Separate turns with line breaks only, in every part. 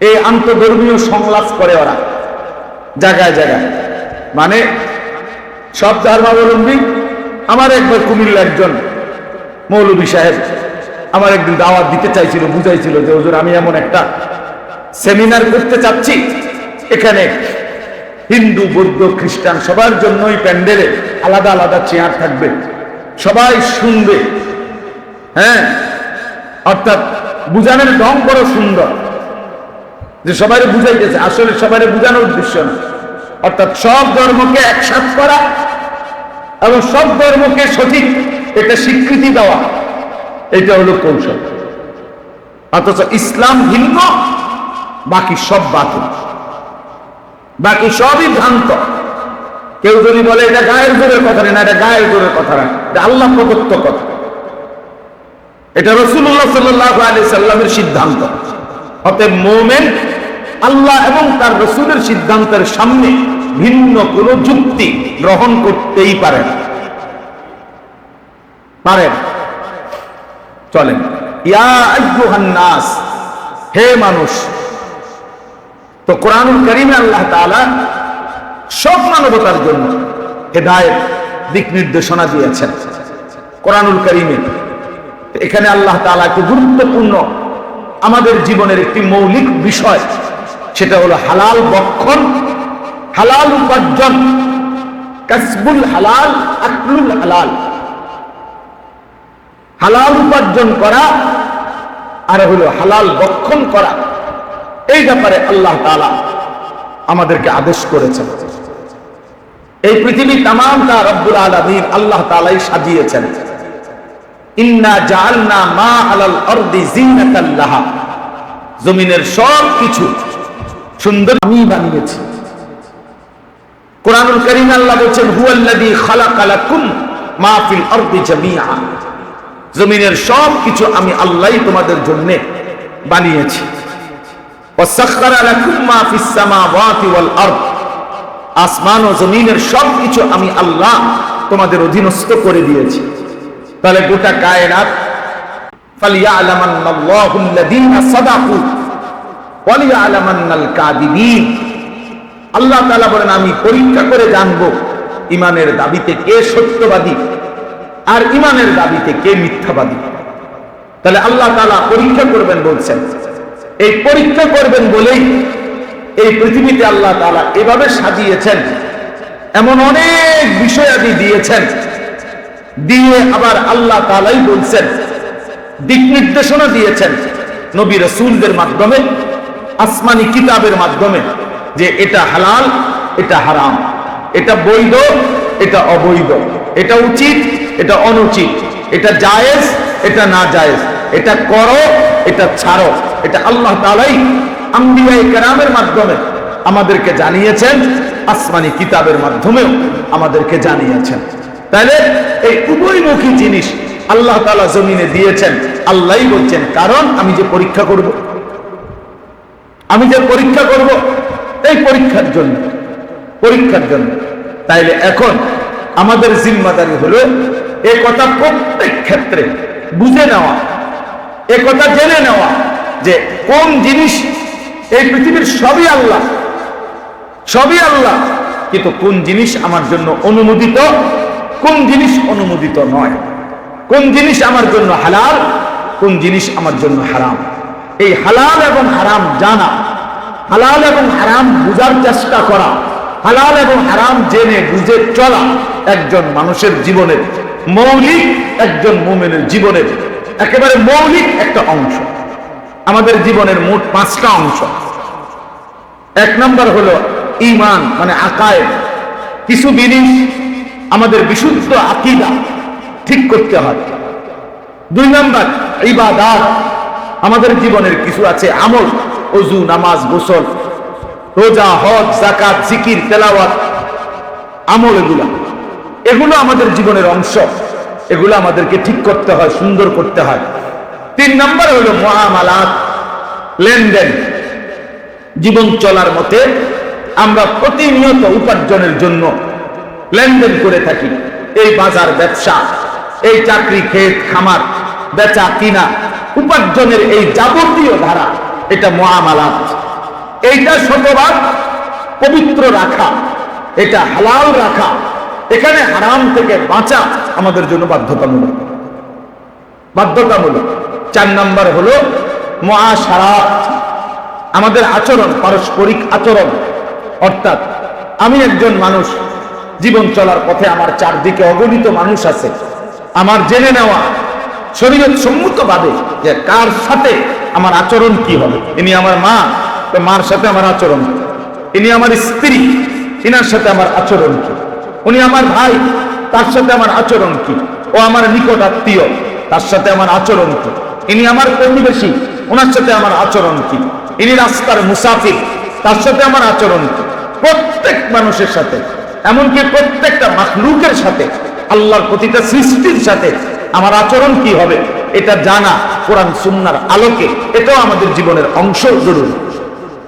এই আন্তধর্মীয় সংলাপ করে ওরা। জায়গায় জায়গায়। মানে সব ধর্মাবলম্বী, আমার একবার কুমিল্লা একজন মৌলবী সাহেব আমার একদিন দাওয়াত দিতে চাইছিল, বুঝাইছিল যে, হুজুর, আমি এমন একটা সেমিনার করতে চাচ্ছি। এখানে হিন্দু, বৌদ্ধ, খ্রিস্টান সবার জন্যই প্যান্ডেলে আলাদা আলাদা চেয়ার থাকবে। সবাই শুনবে। হ্যাঁ? অর্থাৎ বুঝানোর ঢং বড় সুন্দর। যে সবাই বুঝাইতেছে, আসলে সবাই বুঝানোর উদ্দেশ্য না। অর্থাৎ সব ধর্মকে একসাথ করা এবং সব ধর্মকে সঠিক এটা স্বীকৃতি দেওয়া, এটা হলো কৌশল। অথচ ইসলাম ভিন্ন, বাকি সব বাতিল। বাকি সবই ভ্রান্ত। কেউ যদি বলে, এটা গায়ের জোরের কথা না, এটা গায়ের জোরের কথা না। এটা আল্লাহ প্রদত্ত কথা। এটা রসুল্লাহ সাল্লাহ আলি সাল্লামের সিদ্ধান্ত। অতএব মোমেন আল্লাহ এবং তার রসুলের সিদ্ধান্তের সামনে ভিন্ন কোন যুক্তি গ্রহণ করতেই পারে পারেন? চলেন। নাস, হে মানুষ, তো কোরআনুল করিমে আল্লাহ সব মানবতার জন্য হেদায়েত দিক নির্দেশনা দিয়েছেন কোরআনুল করিমে। এখানে আল্লাহ তাআলা একটি গুরুত্বপূর্ণ আমাদের জীবনের একটি মৌলিক বিষয় সেটা হলো হালাল বক্ষণ, হালাল উপার্জন, কাসবুল হালাল, আকলুল হালাল। হালাল উপার্জন করা আর হলো হালাল বক্ষণ করা, এই ব্যাপারে আল্লাহ তালা আমাদেরকে আদেশ করেছেন। এই পৃথিবী তামামটা রব্বুল আলামিন আল্লাহ তাআলাই সাজিয়েছেন। ইন্না জাআলনা মা আলাল আরদি জিনাতাল জমিনের সব কিছু সুন্দর আমি বানিয়েছি। কোরআনুল কারীম আল্লাহ বলেন হুয়াল্লাযী খালাকা লাকুম মা ফিল আরদি জামিআ। জমিনের সব কিছু আমি আল্লাহই তোমাদের জন্য বানিয়েছি। ওয়াসাখখারা লাকুম মা ফিস সামাওয়াতি ওয়াল আসমান ও জমিনের সব কিছু আমি আল্লাহ তোমাদের অধীনস্থ করে দিয়েছি। তাহলে গোটা কায়নাত ফালিয়ালামান্নাল্লাহু আল্লাযীনা সাদাকু। আল্লাহ তাআলা বলেন, আমি পরীক্ষা করে জানব ইমানের দাবিতে কে সত্যবাদী আর ইমানের দাবিতে কে মিথ্যাবাদী। তাহলে আল্লাহ তাআলা পরীক্ষা করবেন বলছেন, এই পরীক্ষা করবেন বলেই এই পৃথিবীতে আল্লাহ তাআলা এভাবে সাজিয়েছেন, এমন অনেক বিষয়াদি দিয়েছেন, দিয়ে আবার আল্লাহ তালাই বলছেন, দিক নির্দেশনা দিয়েছেন নবী রসুলদের মাধ্যমে। আসমানি কিতাবের মাধ্যমে যে এটা হালাল, এটা হারাম। এটা বৈধ, এটা অবৈধ। এটা উচিত, এটা অনুচিত। এটা জায়েজ, এটা না জায়েজ। এটা করো, এটা ছাড়ো। এটা আল্লাহ তালাই আম্বিয়াই কেরামের মাধ্যমে আমাদেরকে জানিয়েছেন, আসমানি কিতাবের মাধ্যমেও আমাদেরকে জানিয়েছেন। তাহলে এই উভয়মুখী জিনিস আল্লাহ তালা জমিনে দিয়েছেন। আল্লাহ বলছেন, কারণ আমি যে পরীক্ষা করব আমি যে পরীক্ষা করব, এই পরীক্ষার জন্য পরীক্ষার জন্য। তাইলে এখন আমাদের জিম্মাদারি হলো, এ কথা প্রত্যেক ক্ষেত্রে বুঝে নেওয়া, এ কথা জেনে নেওয়া যে কোন জিনিস, এই পৃথিবীর সবই আল্লাহ সবই আল্লাহ, কিন্তু কোন জিনিস আমার জন্য অনুমোদিত, কোন জিনিস অনুমোদিত নয়। কোন জিনিস আমার জন্য হালাল, কোন জিনিস আমার জন্য হারাম। এই হালাল এবং হারাম জানা। হালাল এবং হারাম বুঝার চেষ্টা করা। হালাল এবং হারাম জেনে বুঝে চলা একজন মানুষের জীবনের মৌলিক, একজন মোমেনের জীবনের একেবারে মৌলিক একটা অংশ। আমাদের জীবনের মোট পাঁচটা অংশ। এক নম্বর হলো ইমান মানে আকায় কিছু জিনিস আমাদের বিশুদ্ধ আকিদা ঠিক করতে হয়। দুই নম্বর, ইবাদাত। আমাদের জীবনের কিছু আছে, আমল অজু নামাজ, গোসল, রোজা, হজ জাকাত জিকির, তেলাওয়াত, আমল এগুলা। এগুলো আমাদের জীবনের অংশ। এগুলো আমাদেরকে ঠিক করতে হয়, সুন্দর করতে হয়। তিন নম্বর হলো মহামালাত লেনদেন। জীবন চলার মতে আমরা প্রতিনিয়ত উপার্জনের জন্য লেনদেন করে থাকি। এই বাজার, ব্যবসা, এই চাকরি, ক্ষেত, খামার বেচা কিনা উপার্জনের এই যাবতীয় ধারা, এটা মহামালাত। এইটা শতভাগ পবিত্র রাখা, এটা হালাল রাখা, এখানে হারাম থেকে বাঁচা আমাদের জন্য বাধ্যতামূলক। বাধ্যতামূলক। চার নাম্বার হলো মহাসারাত, আমাদের আচরণ, পারস্পরিক আচরণ। অর্থাৎ আমি একজন মানুষ, জীবন চলার পথে আমার চারদিকে অগণিত মানুষ আছে। আমার জেনে নেওয়া শরীরের সম্মত ভাবে যে কার সাথে আমার আচরণ কি হবে? ইনি আমার মা, তো মার সাথে আমার আচরণ? ইনি আমার স্ত্রী, ইনার সাথে আমার আচরণ কি? উনি আমার ভাই, তার সাথে আমার আচরণ কি? ও আমার নিকট আত্মীয়, তার সাথে আমার আচরণ কি? ইনি আমার প্রতিবেশী, ওনার সাথে আমার আচরণ কি? ইনি রাস্তার মুসাফির, তার সাথে আমার আচরণ কি? প্রত্যেক মানুষের সাথে, এমনকি প্রত্যেকটা মাখলুকের সাথে, আল্লাহর প্রতিটা সৃষ্টির সাথে আমার আচরণ কি হবে, এটা জানা কোরআন সুন্নার আলোকে, এটাও আমাদের জীবনের অংশ জরুরি।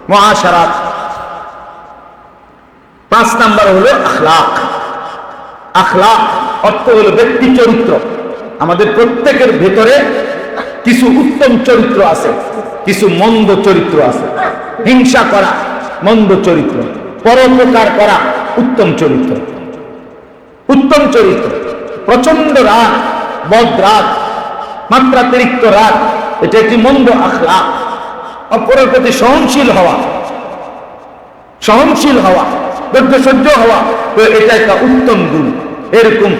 মহাসারাত। পাঁচ নাম্বার হলো আখলাক। আখলাক অর্থ হলো ব্যক্তি চরিত্র। আমাদের প্রত্যেকের ভেতরে কিছু উত্তম চরিত্র আছে, কিছু মন্দ চরিত্র আছে। হিংসা করা, মন্দ চরিত্র। পরোপকার করা, উত্তম চরিত্র। উত্তম চরিত্র। প্রচণ্ড রাগ রাগ মাত্রাতিরিক্ত রাগ এটা একটি মন্দ আখলাক অপরের প্রতি সহনশীল হওয়া সহনশীল হওয়া সহ্য হওয়া, তো এটা একটা উত্তম গুণ। এরকম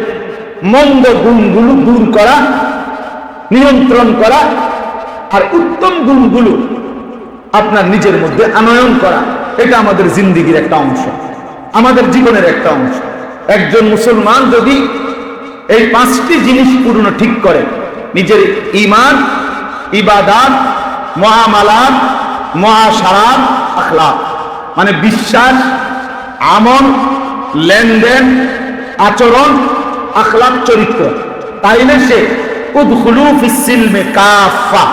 মন্দ গুণগুলো দূর করা, নিয়ন্ত্রণ করা, আর উত্তম গুণগুলো আপনার নিজের মধ্যে আনয়ন করা, এটা আমাদের জিন্দিগির একটা অংশ, আমাদের জীবনের একটা অংশ। একজন মুসলমান যদি এই পাঁচটি জিনিস পূর্ণ ঠিক করে। নিজের ইমান ইবাদাত, মহামালাত, মহাসারাত, আখলাক। মানে বিশ্বাস, আমল, লেনদেন, আচরণ, আখলাক, চরিত্র। তাইলে সে উদ্খুলু ফিসিলমে কাফা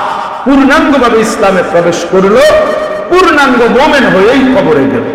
পূর্ণাঙ্গভাবে ইসলামে প্রবেশ করল, পূর্ণাঙ্গ মোমেন হয়েই কবরে গেল।